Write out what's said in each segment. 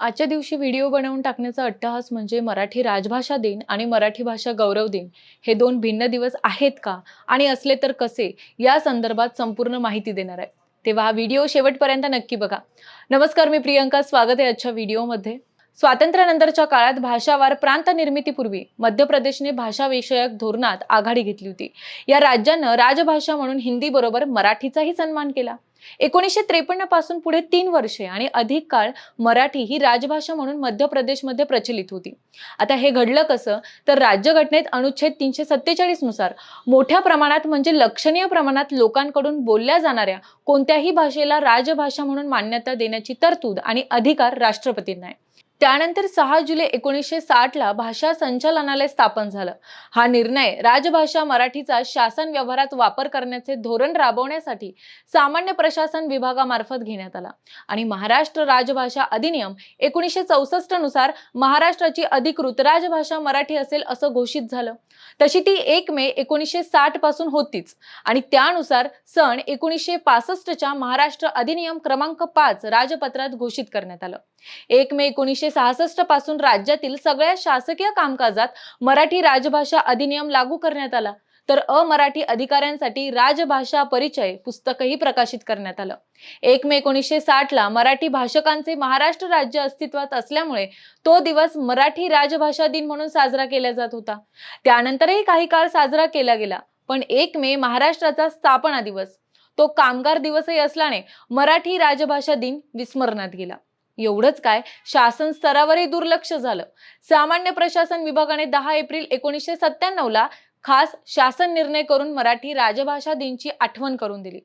आजच्या दिवशी व्हिडिओ बनवून टाकण्याचा अट्टहास म्हणजे मराठी राजभाषा दिन आणि मराठी भाषा गौरव दिन. हे दोन भिन्न दिवस आहेत का आणि असले तर कसे? या संदर्भात संपूर्ण माहिती देणार आहे. तेव्हा हा व्हिडिओ शेवटपर्यंत नक्की बघा. नमस्कार मी प्रियंका. स्वागत आहे आजच्या व्हिडिओमध्ये. स्वातंत्र्यानंतरच्या काळात भाषावार प्रांत निर्मितीपूर्वी मध्य प्रदेशने भाषाविषयक धोरणात आघाडी घेतली होती. या राज्यानं राजभाषा म्हणून हिंदी बरोबर मराठीचाही सन्मान केला. एकोणीसशे त्रेपन्नपासून पुढे तीन वर्षे आणि अधिक काळ मराठी ही राजभाषा म्हणून मध्य प्रदेशमध्ये प्रचलित होती. आता हे घडलं कसं? तर राज्यघटनेत अनुच्छेद तीनशे सत्तेचाळीसनुसार मोठ्या प्रमाणात म्हणजे लक्षणीय प्रमाणात लोकांकडून बोलल्या जाणाऱ्या कोणत्याही भाषेला राजभाषा म्हणून मान्यता देण्याची तरतूद आणि अधिकार राष्ट्रपतींना आहे. त्यानंतर सहा जुलै एकोणीसशे साठला भाषा संचालनालय स्थापन झालं. हा निर्णय राजभाषा मराठीचा शासन व्यवहारात वापर करण्याचे धोरण राबवण्यासाठी सामान्य प्रशासन विभागामार्फत घेण्यात आला. आणि महाराष्ट्र राजभाषा अधिनियम एकोणीसशे चौसष्टनुसार महाराष्ट्राची अधिकृत राजभाषा मराठी असेल असं घोषित झालं. तशी ती एक मे एकोणीसशे साठपासून होतीच. आणि त्यानुसार सन एकोणीसशे पासष्टच्या महाराष्ट्र अधिनियम क्रमांक पाच राजपत्रात घोषित करण्यात आलं. एक मे एकोणीसशे सहासष्टपासून राज्यातील सगळ्या शासकीय कामकाजात मराठी राजभाषा अधिनियम लागू करण्यात आला. तर अमराठी अधिकाऱ्यांसाठी राजभाषा परिचय पुस्तकही प्रकाशित करण्यात आलं. एक मे एकोणीसशे साठला मराठी भाषकांचे महाराष्ट्र राज्य अस्तित्वात असल्यामुळे तो दिवस मराठी राजभाषा दिन म्हणून साजरा केला जात होता. त्यानंतरही काही काळ साजरा केला गेला पण एक मे महाराष्ट्राचा स्थापना दिवस तो कामगार दिवसही असल्याने मराठी राजभाषा दिन विस्मरणात गेला. एवढंच काय? शासन स्तरावरही दुर्लक्ष झालं. सामान्य प्रशासन विभागाने दहा एप्रिल एकोणीसशे सत्त्याण्णवला खास शासन निर्णय करून मराठी राजभाषा दिनची आठवण करून दिली.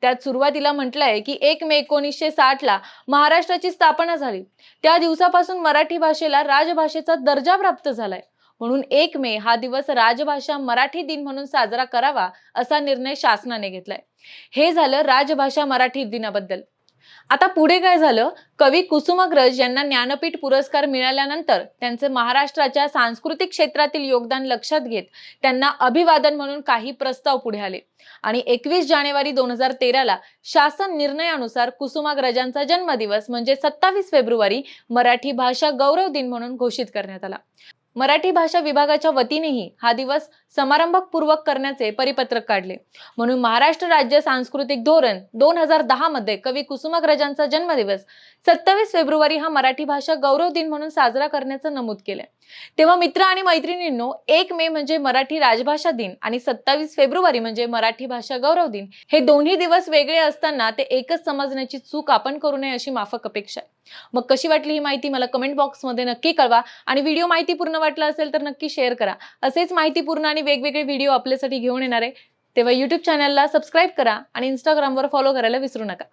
त्यात सुरुवातीला म्हटलंय की एक मे एकोणीसशे साठला महाराष्ट्राची स्थापना झाली. त्या दिवसापासून मराठी भाषेला राजभाषेचा दर्जा प्राप्त झालाय. म्हणून एक मे हा दिवस राजभाषा मराठी दिन म्हणून साजरा करावा असा निर्णय शासनाने घेतलाय. हे झालं राजभाषा मराठी दिनाबद्दल. आता पुढे काय झालं? कवी कुसुमाग्रज यांना ज्ञानपीठ पुरस्कार मिळाल्यानंतर त्यांचे महाराष्ट्राच्या सांस्कृतिक क्षेत्रातील योगदान लक्षात घेत त्यांना अभिवादन म्हणून काही प्रस्ताव पुढे आले. आणि एकवीस जानेवारी दोन हजार तेराला शासन निर्णयानुसार कुसुमाग्रजांचा जन्मदिवस म्हणजे सत्तावीस फेब्रुवारी मराठी भाषा गौरव दिन म्हणून घोषित करण्यात आला. मराठी भाषा विभागाच्या वतीनेही हा दिवस समारंभपूर्वक करण्याचे परिपत्रक काढले. म्हणून महाराष्ट्र राज्य सांस्कृतिक धोरण दोन हजार दहा मध्ये कवी कुसुमाग्रजांचा जन्मदिवस सत्तावीस फेब्रुवारी हा मराठी भाषा गौरव दिन म्हणून साजरा करण्याचं नमूद केलंय तेव्हा मित्र आणि मैत्रिणींनो एक मे म्हणजे मराठी राजभाषा दिन आणि सत्तावीस फेब्रुवारी म्हणजे मराठी भाषा गौरव दिन. हे दोन्ही दिवस वेगळे असताना ते एकच समजण्याची चूक आपण करू नये अशी माफक अपेक्षा आहे. मग कशी वाटली ही माहिती मला कमेंट बॉक्समध्ये नक्की कळवा आणि व्हिडिओ माहिती पूर्ण वाटला असेल तर नक्की शेअर करा. असेच माहितीपूर्ण आणि वेगवेगळे व्हिडिओ आपल्यासाठी घेऊन येणार आहे. तेव्हा यूट्यूब चॅनलला सबस्क्राईब करा आणि इंस्टाग्रामवर फॉलो करायला विसरू नका.